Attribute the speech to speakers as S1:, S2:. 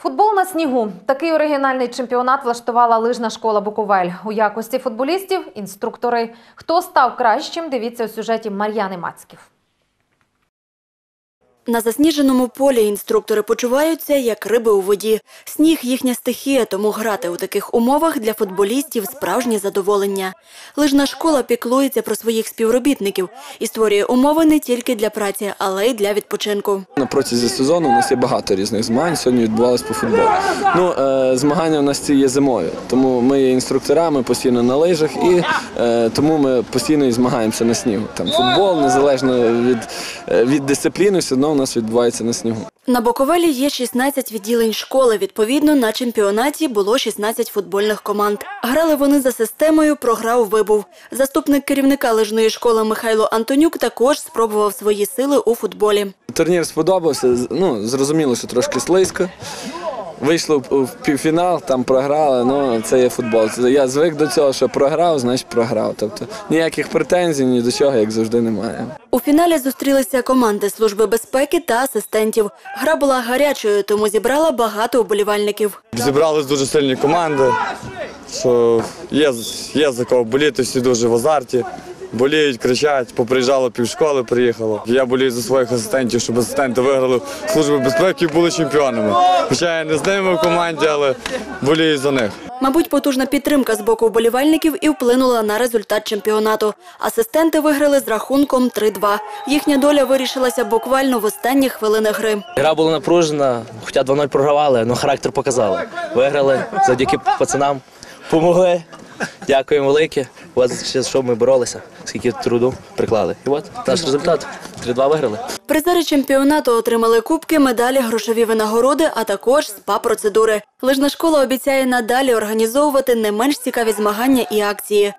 S1: Футбол на снігу. Такий оригінальний чемпіонат влаштувала лижна школа Буковель. У якості футболістів – інструктори. Хто став кращим, дивіться у сюжеті Мар'яни Мацьків.
S2: На засніженому полі інструктори почуваються як риби у воді. Сніг – їхня стихія, тому грати у таких умовах для футболістів – справжнє задоволення. Лижна школа піклується про своїх співробітників і створює умови не тільки для праці, але й для відпочинку.
S3: На протязі сезону у нас є багато різних змагань. Сьогодні відбувалися по футболу. Ну, е, змагання у нас ці є зимою, тому ми є інструкторами постійно на лижах і е, тому ми постійно і змагаємося на снігу. Там футбол, незалежно від, е, від дисципліни, все одно нас відбувається на снігу.
S2: На Боковелі є 16 відділень школи. Відповідно, на чемпіонаті було 16 футбольних команд. Грали вони за системою «програв-вибув». Заступник керівника лижної школи Михайло Антонюк також спробував свої сили у футболі.
S3: Турнір сподобався. Ну, зрозуміло, що трошки слизько. Вийшли в півфінал, там програли. Ну це є футбол. Я звик до цього, що програв, значить програв. Тобто ніяких претензій ні до чого, як завжди, немає.
S2: У фіналі зустрілися команди Служби безпеки та асистентів. Гра була гарячою, тому зібрала багато уболівальників.
S4: Зібрались дуже сильні команди, що є, є за кого боліти, всі дуже в азарті. Боліють, кричать, поприїжджало півшколи, приїхало. Я болію за своїх асистентів, щоб асистенти виграли служби безпеки і були чемпіонами. Хоча я не з ними в команді, але болію за них.
S2: Мабуть, потужна підтримка з боку вболівальників і вплинула на результат чемпіонату. Асистенти виграли з рахунком 3-2. Їхня доля вирішилася буквально в останні хвилини гри.
S5: Гра була напружена, хоча 2-0 програвали, але характер показали. Виграли завдяки пацанам, помогли. Дякуємо велике. От ще що ми боролися, скільки труду приклали. І от наш результат. 3-2 виграли.
S2: Призери чемпіонату отримали кубки, медалі, грошові винагороди, а також спа-процедури. Лижна школа обіцяє надалі організовувати не менш цікаві змагання і акції.